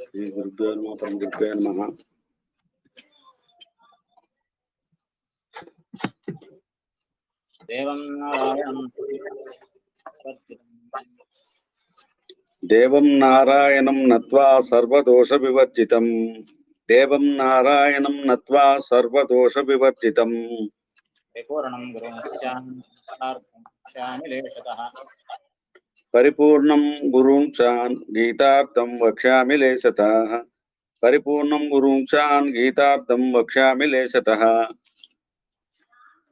श्री गुरुदेव नारायण नर्वोष देवं नारायणं नत्वा देवं नारायणं नत्वा सर्वदोषविवर्जितम् विपूर्णं परिपूर्णं गुरुं चान् गीताब्दं वक्ष्यामि लेशतः परिपूर्णं गुरुं चान् गीताब्दं वक्ष्यामि लेशतः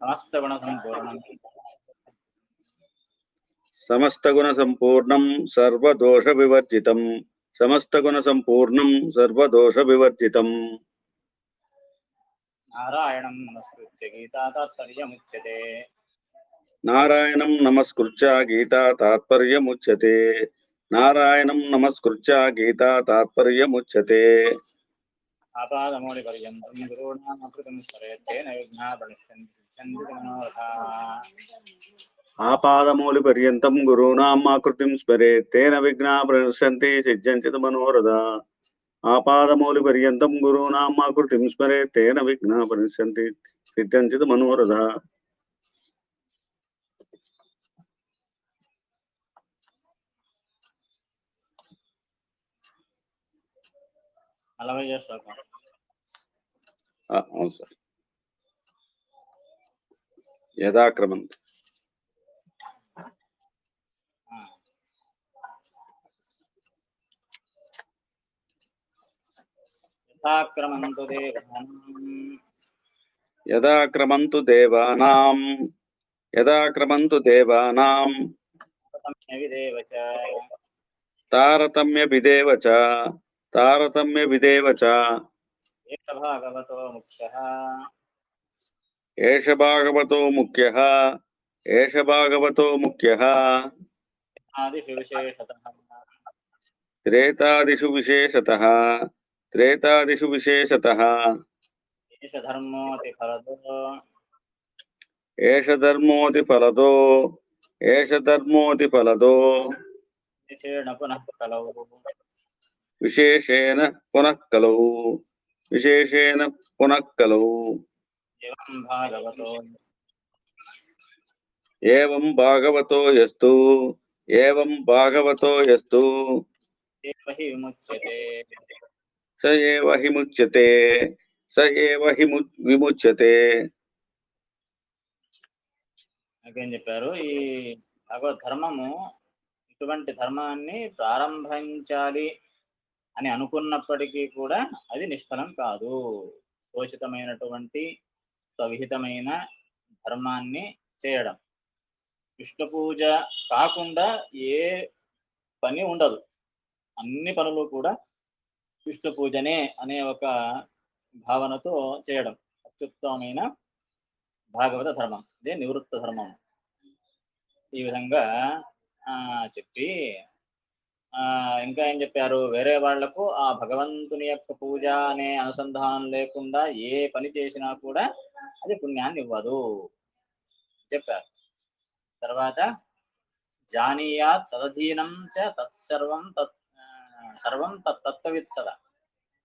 समस्तगुणसम्पूर्णं संपूर्ण सर्वदोष विवर्जित नारायण नमस्कृत्य गीतातात्पर्यमुच्यते నారాయణం నమస్కృత్య గీతా తాత్పర్యముచ్యతే. నారాయణం నమస్కృత్య గీతా తాత్పర్యముచ్యతే. నారాయణం నమస్కృత్య గీతా తాత్పర్యముచ్యతే ఆపాదమూలి పర్యంతం గురుణామృతం స్మరేత్తేన విఘ్నా ప్రణశ్యంతి మనోరథాః ఆపాదమూలి పర్యంతం గురూణామాకృతిం స్మరే. తేన విఘ్నా ప్రదర్శంతి సిద్ధ్యంచిత మనోరథ ఆపాదమూలి పర్యంతం గురూణామాకృతిం స్మరే. తేన విఘ్నా ప్రదర్శంతి సిద్ధ్యంచిత మనోరథ శ్లోకం ఆ, అవును సార్. యథాక్రమం. యథాక్రమంతు దేవానాం. యథాక్రమంతు దేవానాం. యథాక్రమంతు తారతమ్య విదేవ చ. తారతమ్య విదేవ చ ఏక భాగవతో ముఖ్యః ఏష భాగవతో ముఖ్యః ఏష భాగవతో ముఖ్యః ఆదిషు విశేషతః త్రేతాదిషు విశేషతః త్రేతాదిషు విశేషతః ఏష ధర్మోతి ఫలదో విశేషణ పునః కలౌ. విశేషేణ పునః కలౌ. ఏవం భాగవతో యస్తు. ఏవం భాగవతో విముచ్యతే స ఏవ స ఏవ విముచ్యతే. నాకేం చెప్పారు? ఈ భగవద్ ధర్మము ఇటువంటి ధర్మాన్ని ప్రారంభించాలి అని అనుకున్నప్పటికీ కూడా అది నిష్ఫలం కాదు. శోషితమైనటువంటి సవిహితమైన ధర్మాన్ని చేయడం. విష్ణు పూజ కాకుండా ఏ పని ఉండదు. అన్ని పనులు కూడా విష్ణు పూజనే అనే ఒక భావనతో చేయడం. అత్యుత్తమమైన భాగవత ధర్మం. ఇదే నివృత్త ధర్మం. ఈ విధంగా ఆ, చెప్పి ఇంకా ఏం చెప్పారు? వేరే వాళ్ళకు ఆ భగవంతుని యొక్క పూజ అనే అనుసంధానం లేకుండా ఏ పని చేసినా కూడా అది పుణ్యాన్ని ఇవ్వదు చెప్పారు. తర్వాత జానీయా తదధీనం చ తత్సర్వం తత్ సర్వం తత్ తత్వవిత్సద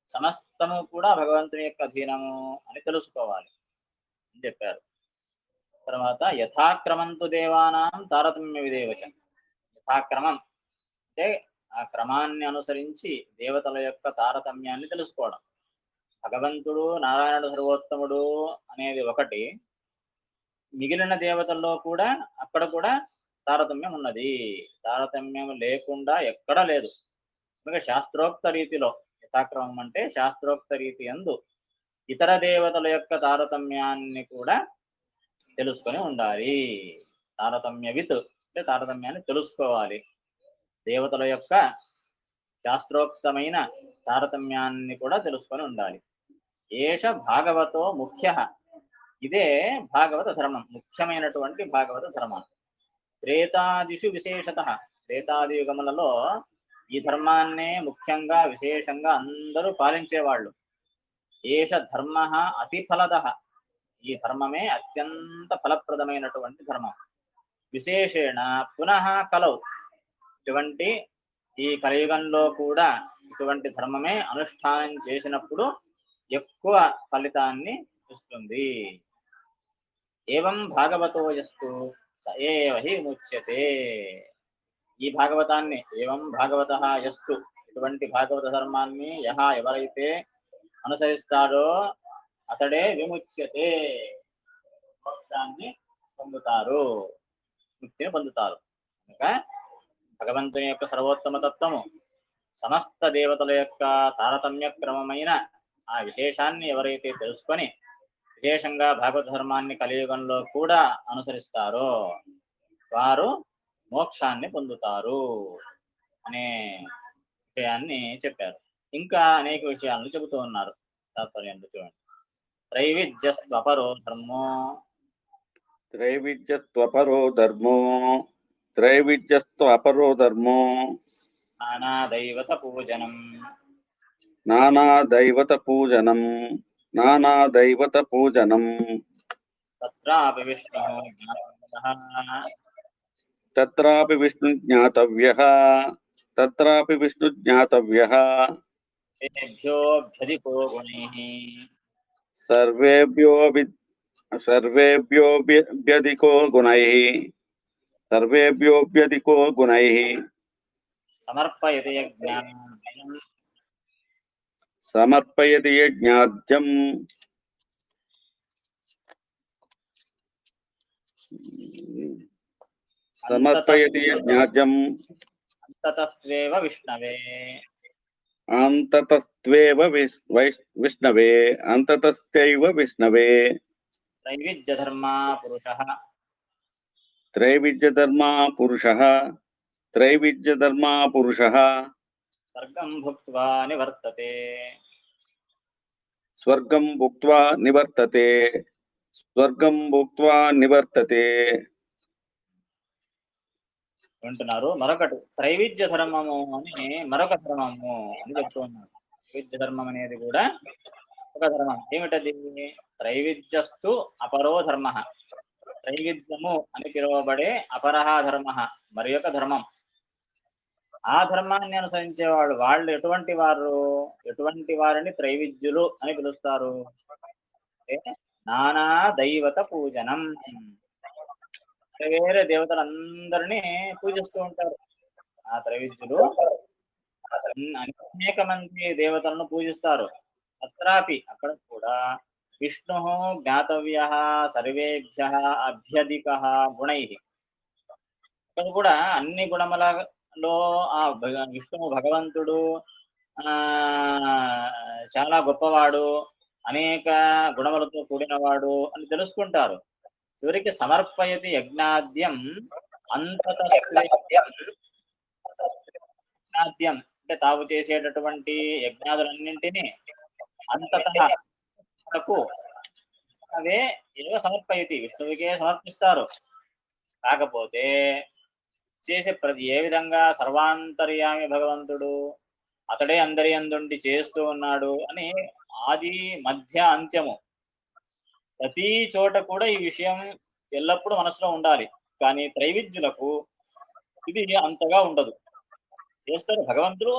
సమస్తము కూడా భగవంతుని యొక్క అధీనము అని తెలుసుకోవాలి అని చెప్పారు. తర్వాత యథాక్రమంతు దేవానాం తారతమ్య విదేవచ యథాక్రమం అంటే ఆ క్రమాన్ని అనుసరించి దేవతల యొక్క తారతమ్యాన్ని తెలుసుకోవడం. భగవంతుడు నారాయణుడు సర్వోత్తముడు అనేది ఒకటి. మిగిలిన దేవతల్లో కూడా అక్కడ కూడా తారతమ్యం ఉన్నది. తారతమ్యం లేకుండా ఎక్కడా లేదు. కనుక శాస్త్రోక్త రీతిలో యథాక్రమం అంటే శాస్త్రోక్త రీతి అందు ఇతర దేవతల యొక్క తారతమ్యాన్ని కూడా తెలుసుకొని ఉండాలి. తారతమ్య విత్ అంటే తారతమ్యాన్ని తెలుసుకోవాలి. దేవతల యొక్క శాస్త్రోక్తమైన తారతమ్యాన్ని కూడా తెలుసుకొని ఉండాలి. ఏష భాగవతో ముఖ్య. ఇదే భాగవత ధర్మం ముఖ్యమైనటువంటి భాగవత ధర్మం. త్రేతాదిషు విశేషత. త్రేతాది యుగములలో ఈ ధర్మాన్నే ముఖ్యంగా విశేషంగా అందరూ పాలించేవాళ్ళు. ఏష ధర్మ అతి ఫలద ఈ ధర్మమే అత్యంత ఫలప్రదమైనటువంటి ధర్మం. విశేషేణ పునః కలవు ఇటువంటి ఈ కలియుగంలో కూడా ఇటువంటి ధర్మమే అనుష్ఠానం చేసినప్పుడు ఎక్కువ ఫలితాన్ని ఇస్తుంది. ఏవం భాగవతో యస్తు స ముచ్యతే. ఈ భాగవతాన్ని ఏవం భాగవత యస్తు ఇటువంటి భాగవత ధర్మాన్ని యహ ఎవరైతే అనుసరిస్తాడో అతడే విముచ్యతే. మోక్షాన్ని పొందుతారు. ముక్తిని పొందుతారు. కనుక భగవంతుని యొక్క సర్వోత్తమ తత్వము. సమస్త దేవతల యొక్క తారతమ్య క్రమమైన ఆ విశేషాన్ని ఎవరైతే తెలుసుకొని విశేషంగా భాగవత ధర్మాన్ని కలియుగంలో కూడా అనుసరిస్తారో వారు మోక్షాన్ని పొందుతారు అనే విషయాన్ని చెప్పారు. ఇంకా అనేక విషయాలను చెబుతూ ఉన్నారు. తాత్పర్యంలో చూడండి. త్రైవిద్యస్వపరో ధర్మో. త్రైవిద్యస్త్వపరో ధర్మో. త్రైవిద్యస్త్వపరో ధర్మో నానాదైవత పూజనం నానాదైవత పూజనం నానాదైవత పూజనం తత్రాపి విష్ణు తత్రాపి విష్ణు జ్ఞాతవ్యః. తత్రాపి విష్ణు జ్ఞాతవ్యః. తేభ్యోభ్యధికో గుణైః. సర్వేభ్యో వి- సర్వేభ్యోభ్యధికో గుణైః. సర్వేభ్యోభ్యధికో గుణైః సమర్పయతి యజ్ఞానం సమర్పయతి యజ్ఞాద్యం సమర్పయతి యజ్ఞాద్యం అంతతస్త్వేవ విష్ణవే అంతతస్త్వేవ విస్- వైస్- విష్ణవే అంతతస్తైవ విష్ణవే త్రైవిద్య ధర్మా పురుష పురుషः త్రైవిద్యధర్మా పురుషः స్వర్గం భుక్త్వా నివర్తతే. స్వర్గం భుక్త్వా నివర్తతే. స్వర్గం భుక్త్వా నివర్తతే. వింటున్నారు? మరొకటి త్రైవిద్య ధర్మము అని మరొక ధర్మము అని చెప్తూ ఉన్నారు. త్రైవిద్య ధర్మం అనేది కూడా ఒక ధర్మం. ఏమిటది? త్రైవిద్యస్తు అపరో ధర్మ. త్రైవిధ్యము అని పిలువబడే అపరహ ధర్మ మరి యొక్క ధర్మం. ఆ ధర్మాన్ని అనుసరించే వాళ్ళు ఎటువంటి వారు? ఎటువంటి వారిని త్రైవిద్యులు అని పిలుస్తారు? నానా దైవత పూజనం. వేరే వేరే దేవతలందరినీ పూజిస్తూ ఉంటారు. ఆ త్రైవిద్యులు అనేక మంది దేవతలను పూజిస్తారు. అత్రాపి అక్కడ కూడా విష్ణు జ్ఞాతవ్య సర్వేభ్య అభ్యధిక గుణై. ఇక్కడ కూడా అన్ని గుణములలో ఆ విష్ణువు భగవంతుడు ఆ చాలా గొప్పవాడు అనేక గుణములతో కూడినవాడు అని తెలుసుకుంటారు. చివరికి సమర్పయతి యజ్ఞాద్యం అంతత్యం యజ్ఞాద్యం అంటే తావు చేసేటటువంటి యజ్ఞాదులన్నింటినీ అంతత వరకు అవే ఏవ సమర్పయతి విష్ణువుకే సమర్పిస్తారు. కాకపోతే చేసే ప్రతి ఏ విధంగా సర్వాంతర్యామి భగవంతుడు అతడే అందరి అందుండి చేస్తూ ఉన్నాడు అని ఆది మధ్య అంత్యము. ప్రతి చోట కూడా ఈ విషయం ఎల్లప్పుడూ మనసులో ఉండాలి. కానీ త్రైవిద్యులకు ఇది అంతగా ఉండదు. చేస్తారు. భగవంతుడు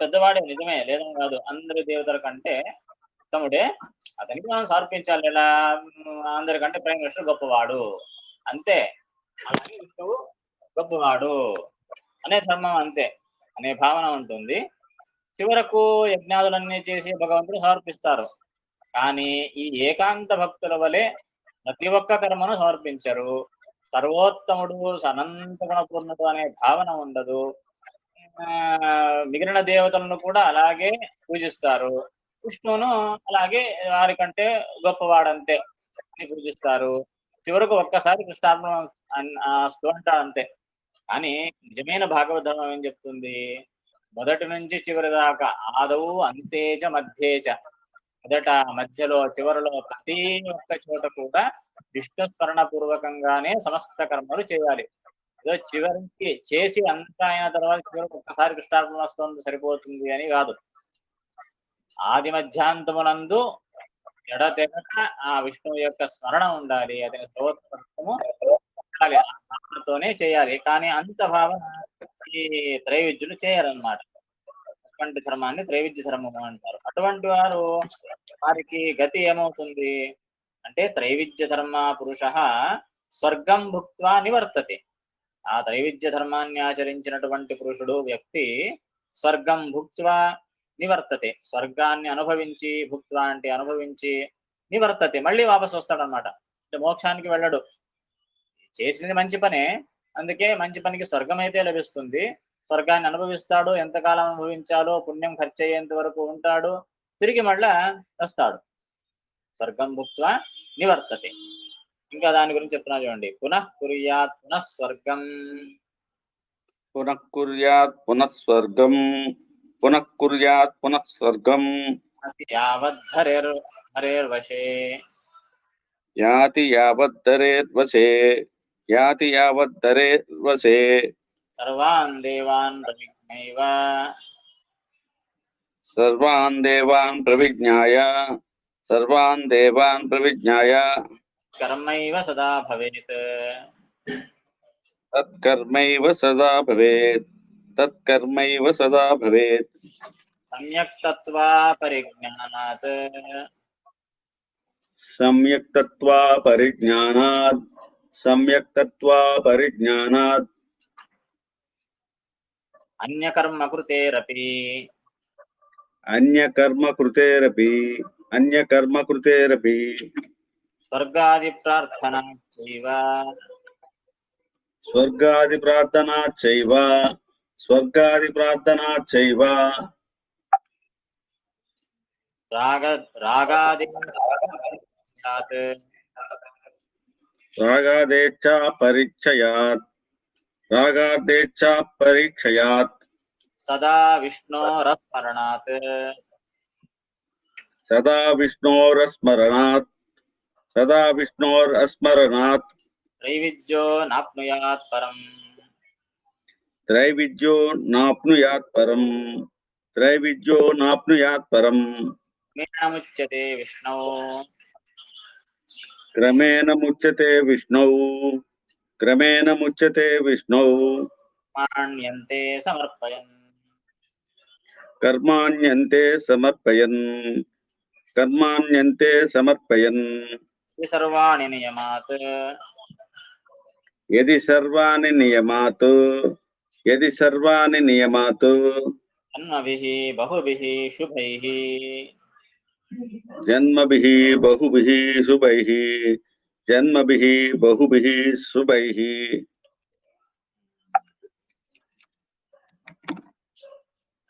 పెద్దవాడే నిజమే లేదని కాదు. అందరి దేవతల కంటే ఉత్తముడే. అతనికి మనం సమర్పించాలి ఎలా అందరికంటే ప్రేమ విష్ణువు గొప్పవాడు. అంతే. అలాగే విష్ణువు గొప్పవాడు. అనే ధర్మం అంతే. అనే భావన ఉంటుంది. చివరకు యజ్ఞాదులన్నీ చేసి భగవంతుడు సమర్పిస్తారు. కానీ ఈ ఏకాంత భక్తుల వలె ప్రతి ఒక్క కర్మను సమర్పించరు. సర్వోత్తముడు అనంత గుణపూర్ణుడు అనే భావన ఉండదు. ఆ, మిగిలిన దేవతలను కూడా అలాగే పూజిస్తారు. విష్ణువును అలాగే వారికంటే గొప్పవాడంతే అని పూజిస్తారు. చివరకు ఒక్కసారి కృష్ణార్పణ అంటారు అంతే. కానీ నిజమైన భాగవత ధర్మం ఏం చెప్తుంది? మొదటి నుంచి చివరి దాకా ఆదవు అంతేచ మధ్యేచ మొదట మధ్యలో చివరిలో ప్రతి ఒక్క చోట కూడా విష్ణు స్మరణ పూర్వకంగానే సమస్త కర్మలు చేయాలి. ఏదో చివరికి చేసి అంతా అయిన తర్వాత చివరికి ఒక్కసారి కృష్ణార్పణ వస్తుంది సరిపోతుంది అని కాదు. ఆది మధ్యాంతమునందు ఎడతెగక ఆ విష్ణువు యొక్క స్మరణ ఉండాలి అతని స్తోత్రము ఉండాలి. ఆ భావనతోనే చేయాలి. కానీ అంత భావన ఈ త్రైవిద్యులు చేయరన్నమాట. అటువంటి ధర్మాన్ని త్రైవిద్య ధర్మము అంటారు. అటువంటి వారు వారికి గతి ఏమవుతుంది? అంటే త్రైవిద్య ధర్మ పురుష స్వర్గం భుక్వా నివర్తతి. ఆ త్రైవిద్య ధర్మాన్ని ఆచరించినటువంటి పురుషుడు వ్యక్తి స్వర్గం భుక్వా నివర్తతే. స్వర్గాన్ని అనుభవించి భుక్వాంటి అంటే అనుభవించి నివర్తతే. మళ్ళీ వాపసు వస్తాడనమాట అంటే మోక్షానికి వెళ్ళడు. చేసింది మంచి పనే. అందుకే మంచి పనికి స్వర్గం అయితే లభిస్తుంది. స్వర్గాన్ని అనుభవిస్తాడు. ఎంతకాలం అనుభవించాలో పుణ్యం ఖర్చు అయ్యేంత వరకు ఉంటాడు. తిరిగి మళ్ళా వస్తాడు. స్వర్గం భుక్వా నివర్తతే. ఇంకా దాని గురించి చెప్తున్నా చూడండి. పునః కుర్యాత్ పునఃస్వర్గం పునః కుర్యాత్ పునఃస్వర్గం స్వర్గం పునః కుర్యాత్ పునః స్వర్గం యావద్ధరేర్ హరేర్వశే యాతి యావద్దరేర్వసే యాతి యావద్దరేర్వసే సర్వాన్ దేవాన్ ప్రవిజ్ఞైవ సర్వాన్ దేవాన్ ప్రవిజ్ఞాయ సర్వాన్ దేవాన్ ప్రవిజ్ఞాయ కర్మైవ సదా భవేత్ తత్కర్మైవ సదా భవేత్ తత్కర్మైవ సదా భవేత్ సమ్యక్ తత్వా పరిజ్ఞానాత్ సమ్యక్ తత్వా పరిజ్ఞానాత్ సమ్యక్ తత్వా పరిజ్ఞానాత్ అన్యకర్మ కృతేరపి అన్యకర్మ కృతేరపి అన్యకర్మ కృతేరపి స్వర్గాది ప్రార్థనా చైవ స్వర్గాది ప్రార్థనా చైవ స్వర్గాది ప్రార్థనా చైవ రాగ రాగాది స్యాత్. రాగాదేచ్చ పరీక్షయాత్ రాగాదేచ్చ పరీక్షయాత్ సదా విష్ణోరస్మరణాత్ సదా విష్ణోరస్మరణాత్ సదా విష్ణోరస్మరణాత్ త్రైవిద్యో నాప్నుయాత్ పరం త్రైవిద్యో నాప్నుయాత్ పరం త్రైవిద్యో నాప్నుయాత్ పరం మేనముచ్యతే విష్ణో క్రమేణ ముచ్యతే విష్ణౌ క్రమేణ ముచ్యతే విష్ణౌ మాణ్యంతే సమర్పయన్ కర్మాణ్యంతే సమర్పయన్ కర్మాణ్యంతే సమర్పయన్ సర్వాణి నియమాత్ యది సర్వాణి నియమాత్ యది సర్వాణి నియమాత్ జన్మభిః బహుభిః శుభైః జన్మభిః బహుభిః శుభైః జన్మభిః బహుభిః శుభైః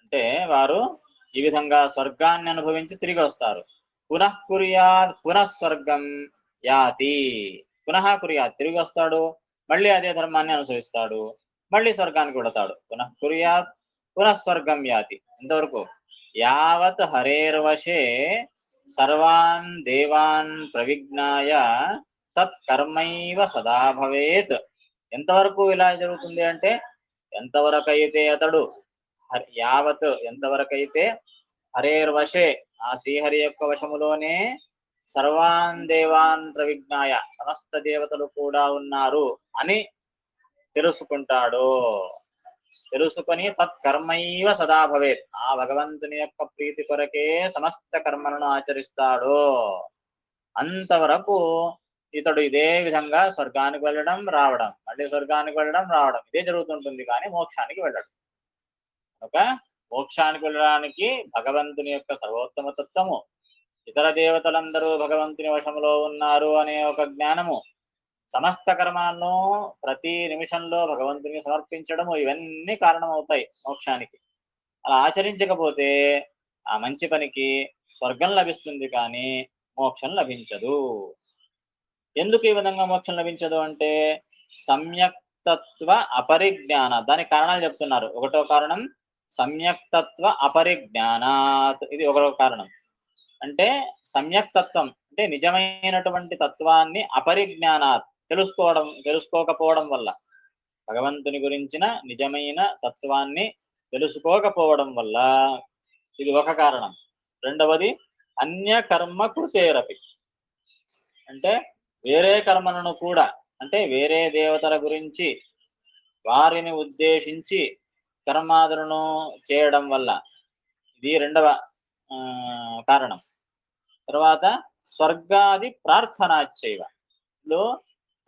అంటే వారు ఈ విధంగా స్వర్గాన్ని అనుభవించి తిరిగి వస్తారు. పునః కుర్యాత్ పునః స్వర్గం యాతి. పునః కుర్యాత్ తిరిగి వస్తాడు. మళ్ళీ అదే ధర్మాన్ని అనుసరిస్తాడు. మళ్ళీ స్వర్గానికి వెళతాడు పునః కుర్యాత్ పునః స్వర్గం యాతి. ఎంతవరకు? యావత్ హరేర్వశే సర్వాన్ దేవాన్ ప్రవిజ్ఞాయ తత్ కర్మైవ సదా భవేత్. ఎంతవరకు ఇలా జరుగుతుంది అంటే ఎంతవరకు అయితే అతడు యావత్ యావత్ ఎంతవరకైతే హరేర్వశే ఆ శ్రీహరి యొక్క వశములోనే సర్వాన్ దేవాన్ ప్రవిజ్ఞాయ సమస్త దేవతలు కూడా ఉన్నారు అని తెలుసుకుంటాడు. తెలుసుకొని తత్కర్మైవ సదా భవేత్. ఆ భగవంతుని యొక్క ప్రీతి కొరకే సమస్త కర్మలను ఆచరిస్తాడు. అంతవరకు ఇతడు ఇదే విధంగా స్వర్గానికి వెళ్ళడం రావడం. మళ్ళీ స్వర్గానికి వెళ్ళడం రావడం. ఇదే జరుగుతుంటుంది కానీ మోక్షానికి వెళ్ళడం. ఒక మోక్షానికి వెళ్ళడానికి భగవంతుని యొక్క సర్వోత్తమ తత్వము ఇతర దేవతలందరూ భగవంతుని వశంలో ఉన్నారు అనే ఒక జ్ఞానము సమస్త కర్మాలను ప్రతి నిమిషంలో భగవంతుని సమర్పించడము ఇవన్నీ కారణమవుతాయి మోక్షానికి. అలా ఆచరించకపోతే ఆ మంచి పనికి స్వర్గం లభిస్తుంది కానీ మోక్షం లభించదు. ఎందుకు ఈ విధంగా మోక్షం లభించదు అంటే సమ్యక్తత్వ అపరిజ్ఞాన దానికి కారణాలు చెప్తున్నారు. ఒకటో కారణం సమ్యక్తత్వ అపరిజ్ఞానాత్ ఇది ఒకటో కారణం. అంటే సమ్యక్తత్వం అంటే నిజమైనటువంటి తత్వాన్ని అపరిజ్ఞానాత్ తెలుసుకోవడం తెలుసుకోకపోవడం వల్ల భగవంతుని గురించిన నిజమైన తత్వాన్ని తెలుసుకోకపోవడం వల్ల ఇది ఒక కారణం. రెండవది అన్య కర్మ కృతేరపి. అంటే వేరే కర్మలను కూడా అంటే వేరే దేవతల గురించి వారిని ఉద్దేశించి కర్మాదులను చేయడం వల్ల ఇది రెండవ ఆ, కారణం. తర్వాత స్వర్గాది ప్రార్థనాచైవ లో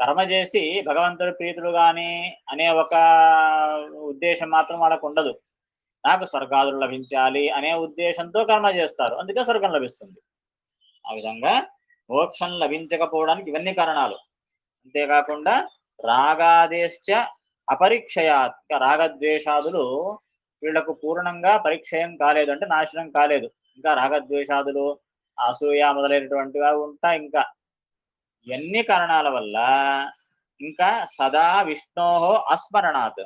కర్మ చేసి భగవంతుడి ప్రీతుడు గాని అనే ఒక ఉద్దేశం మాత్రం వాళ్ళకు ఉండదు. నాకు స్వర్గాదులు లభించాలి అనే ఉద్దేశంతో కర్మ చేస్తారు. అందుకే స్వర్గం లభిస్తుంది. ఆ విధంగా మోక్షం లభించకపోవడానికి ఇవన్నీ కారణాలు. అంతేకాకుండా రాగాదేశ్చ అపరిక్షయాత్ రాగద్వేషాదులు వీళ్ళకు పూర్ణంగా పరిక్షయం కాలేదు అంటే నాశనం కాలేదు. ఇంకా రాగద్వేషాదులు అసూయ మొదలైనటువంటివి ఉంటాయి ఇంకా. ఇవన్నీ కారణాల వల్ల ఇంకా సదా విష్ణో అస్మరణాత్.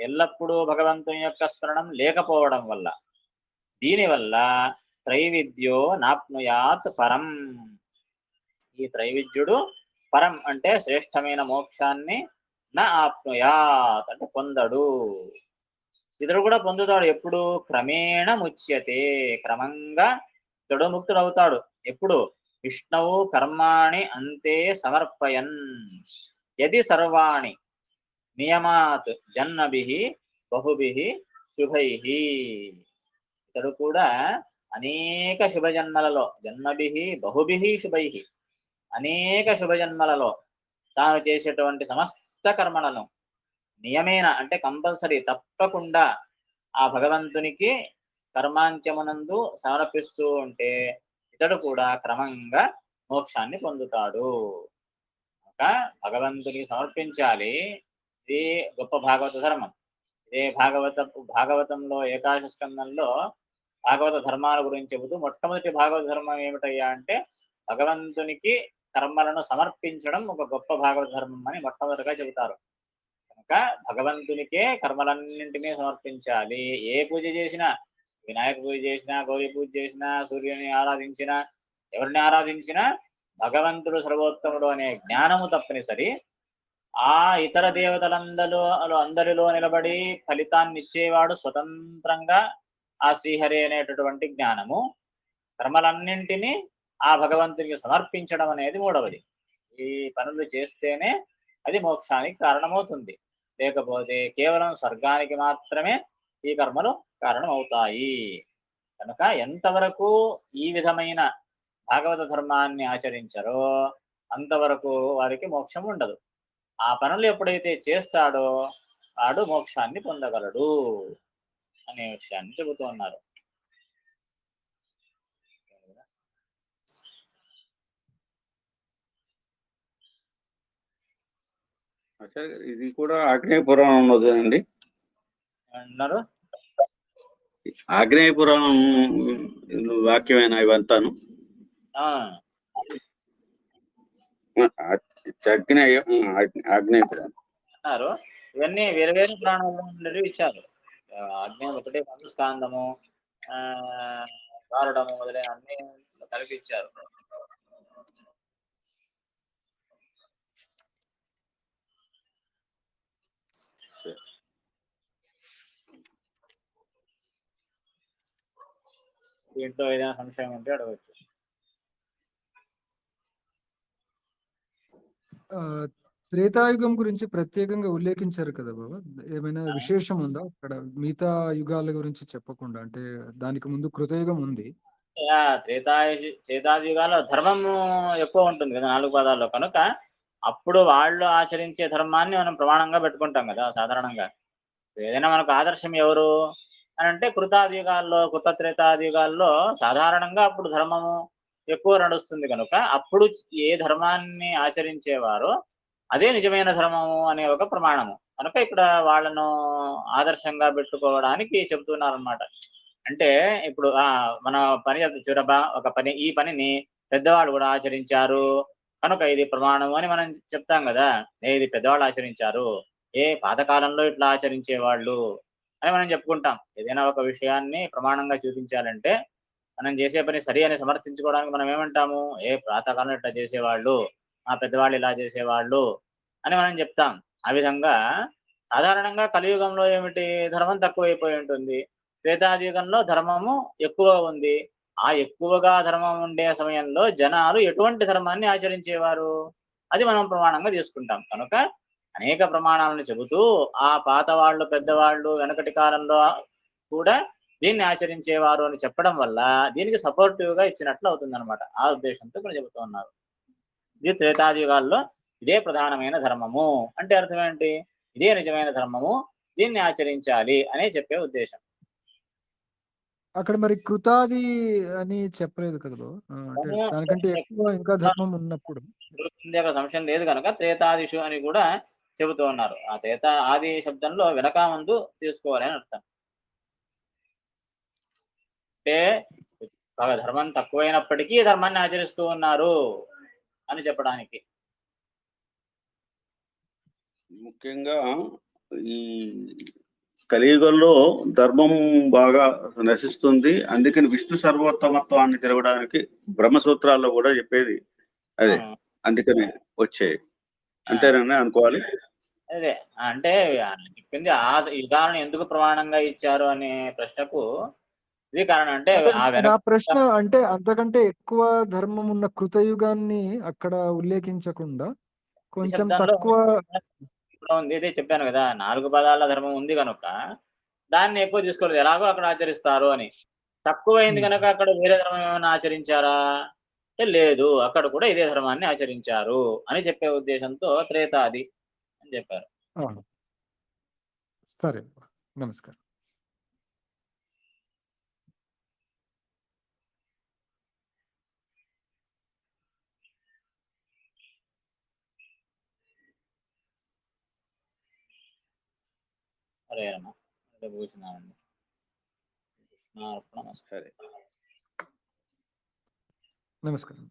ఎల్లప్పుడూ భగవంతుని యొక్క స్మరణం లేకపోవడం వల్ల. దీనివల్ల త్రైవిద్యో నాప్నుయాత్ పరం. ఈ త్రైవిద్యుడు పరం అంటే శ్రేష్టమైన మోక్షాన్ని నా ఆప్నుయాత్ అంటే పొందడు. ఇతడు కూడా పొందుతాడు. ఎప్పుడు క్రమేణ ముచ్యతే. క్రమంగా ఇతడు ముక్తుడవుతాడు ఎప్పుడు? విష్ణువు కర్మాణి అంతే సమర్పయన్. యది సర్వాణి నియమాత్ జన్మభి బహుభి శుభై. ఇతడు కూడా అనేక శుభ జన్మలలో జన్మభి బహుభి శుభై. అనేక శుభ జన్మలలో తాను చేసేటువంటి సమస్త కర్మలను నియమేన అంటే కంపల్సరీ తప్పకుండా ఆ భగవంతునికి కర్మాంత్యమునందు సమర్పిస్తూ ఉంటే ఇతడు కూడా క్రమంగా మోక్షాన్ని పొందుతాడు. ఒక భగవంతునికి సమర్పించాలి. ఇది గొప్ప భాగవత ధర్మం. ఇదే భాగవత భాగవతంలో ఏకాదశ స్కందంలో భాగవత ధర్మాల గురించి చెబుతూ మొట్టమొదటి భాగవత ధర్మం ఏమిటయ్యా అంటే భగవంతునికి కర్మలను సమర్పించడం ఒక గొప్ప భాగవత ధర్మం అని మొట్టమొదటిగా చెబుతారు. కనుక భగవంతునికే కర్మలన్నింటినీ సమర్పించాలి. ఏ పూజ చేసినా వినాయక పూజ చేసినా గౌరీ పూజ చేసినా సూర్యుని ఆరాధించినా ఎవరిని ఆరాధించినా భగవంతుడు సర్వోత్తముడు అనే జ్ఞానము తప్పనిసరి. ఆ ఇతర దేవతలందరూ అందరిలో నిలబడి ఫలితాన్ని ఇచ్చేవాడు స్వతంత్రంగా ఆ శ్రీహరి అనేటటువంటి జ్ఞానము. కర్మలన్నింటినీ ఆ భగవంతునికి సమర్పించడం అనేది మూడవది. ఈ పనులు చేస్తేనే అది మోక్షానికి కారణమవుతుంది. లేకపోతే కేవలం స్వర్గానికి మాత్రమే ఈ కర్మలు కారణమవుతాయి. కనుక ఎంతవరకు ఈ విధమైన భాగవత ధర్మాన్ని ఆచరించరో అంతవరకు వారికి మోక్షం ఉండదు. ఆ పనులు ఎప్పుడైతే చేస్తాడో వాడు మోక్షాన్ని పొందగలడు అనే విషయాన్ని చెబుతూ ఉన్నారు. ఇది కూడా ఆగ్నేయ పురాణంలో అండి అన్నారు ఆగ్నేయ పురాణం వాక్యమైన ఇవంతాను ఆ, ఆగ్నేయ ఆగ్నేయ పురాణం అన్నారు. ఇవన్నీ వేరు వేరు ప్రాణాలు ఉండేవి ఇచ్చారు. ఆ, అగ్ని ఒకటే కాదు స్కాందము ఆ గారుడము మొదలైన అన్ని కలిపి ఇచ్చారు. దీంట్లో ఏదైనా సంశయం ఉంటే అడగచ్చు. ఆ, త్రేతాయుగం గురించి ప్రత్యేకంగా ఉల్లేఖించారు కదా బాబా? ఏమైనా విశేషం ఉందా? అక్కడ మిగతా యుగాల గురించి చెప్పకుండా అంటే దానికి ముందు కృతయుగం ఉంది. త్రేతాయు త్రేతాయుగాలో ధర్మము ఎక్కువ ఉంటుంది కదా నాలుగు పదాల్లో. కనుక అప్పుడు వాళ్ళు ఆచరించే ధర్మాన్ని మనం ప్రమాణంగా పెట్టుకుంటాం కదా సాధారణంగా. ఏదైనా మనకు ఆదర్శం ఎవరు? అని అంటే కృతాదియుగాల్లో కృత త్రేతాదియుగాల్లో సాధారణంగా అప్పుడు ధర్మము ఎక్కువ నడుస్తుంది కనుక అప్పుడు ఏ ధర్మాన్ని ఆచరించేవారో అదే నిజమైన ధర్మము అనే ఒక ప్రమాణము. కనుక ఇక్కడ వాళ్ళను ఆదర్శంగా పెట్టుకోవడానికి చెబుతున్నారనమాట అంటే ఇప్పుడు ఆ మన పని చూడబా ఒక పని ఈ పనిని పెద్దవాళ్ళు కూడా ఆచరించారు. కనుక ఇది ప్రమాణము అని మనం చెప్తాం కదా. ఏ ఇది పెద్దవాళ్ళు ఆచరించారు. ఏ పాతకాలంలో ఇట్లా ఆచరించేవాళ్ళు. అని మనం చెప్పుకుంటాం. ఏదైనా ఒక విషయాన్ని ప్రమాణంగా చూపించాలంటే మనం చేసే పని సరి అని సమర్థించుకోవడానికి మనం ఏమంటాము? ఏ ప్రాతకాలం ఇట్లా చేసేవాళ్ళు? మా పెద్దవాళ్ళు ఇలా చేసేవాళ్ళు? అని మనం చెప్తాం. ఆ విధంగా సాధారణంగా కలియుగంలో ఏమిటి? ధర్మం తక్కువైపోయి ఉంటుంది. త్రేతాయుగంలో ధర్మము ఎక్కువ ఉంది. ఆ ఎక్కువగా ధర్మం ఉండే సమయంలో జనాలు ఎటువంటి ధర్మాన్ని ఆచరించేవారు? అది మనం ప్రమాణంగా తీసుకుంటాం. కనుక అనేక ప్రమాణాలను చెబుతూ ఆ పాత వాళ్ళు పెద్దవాళ్ళు వెనకటి కాలంలో కూడా దీన్ని ఆచరించేవారు అని చెప్పడం వల్ల దీనికి సపోర్టివ్గా ఇచ్చినట్లు అవుతుంది అనమాట ఆ ఉద్దేశంతో ఇక్కడ చెబుతూ ఉన్నారు. ఇది త్రేతాదియుగాల్లో ఇదే ప్రధానమైన ధర్మము. అంటే అర్థం ఏంటి? ఇదే నిజమైన ధర్మము. దీన్ని ఆచరించాలి అనే చెప్పే ఉద్దేశం. అక్కడ మరి కృతాది అని చెప్పలేదు కదా. దానికంటే ఎక్కువ ఇంకా ధర్మం ఉన్నప్పుడు. సంశయం లేదు కనుక త్రేతాదిషు అని కూడా చెబుతూ ఉన్నారు. ఆ త్రేత ఆది శబ్దంలో వెనక ముందు తీసుకోవాలి అని అర్థం. అంటే బాగా ధర్మం తక్కువైనప్పటికీ ధర్మాన్ని ఆచరిస్తూ ఉన్నారు అని చెప్పడానికి. ముఖ్యంగా ఈ కలియుగంలో ధర్మం బాగా నశిస్తుంది. అందుకని విష్ణు సర్వోత్తమత్వాన్ని తెలవడానికి బ్రహ్మసూత్రాల్లో కూడా చెప్పేది అదే. అందుకనే వచ్చాయి. అంతేనని అనుకోవాలి. అదే. అంటే చెప్పింది ఆ యుగాలను ఎందుకు ప్రమాణంగా ఇచ్చారు అనే ప్రశ్నకు ఇది కారణం. అంటే ఆ నా వెనక ప్రశ్న అంటే అంతకంటే ఎక్కువ ధర్మం ఉన్న కృతయుగాన్ని అక్కడ ఉల్లేఖించకుండా కొంచెం శబ్దంలో తక్కువ ఉంది. ఇదే చెప్పాను కదా నాలుగు పదాల ధర్మం ఉంది కనుక దాన్ని ఎక్కువ తీసుకోలేదు. ఎలాగో అక్కడ ఆచరిస్తారు అని. తక్కువైంది. కనుక అక్కడ వేరే ధర్మం ఏమైనా ఆచరించారా? అంటే లేదు అక్కడ కూడా ఇదే ధర్మాన్ని ఆచరించారు అని చెప్పే ఉద్దేశంతో త్రేతాది అని చెప్పారు ఆ. సరే నమస్కారం హరే రమ అంటే కూర్చున్నానండి కృష్ణార్పణ సరే నమస్కారం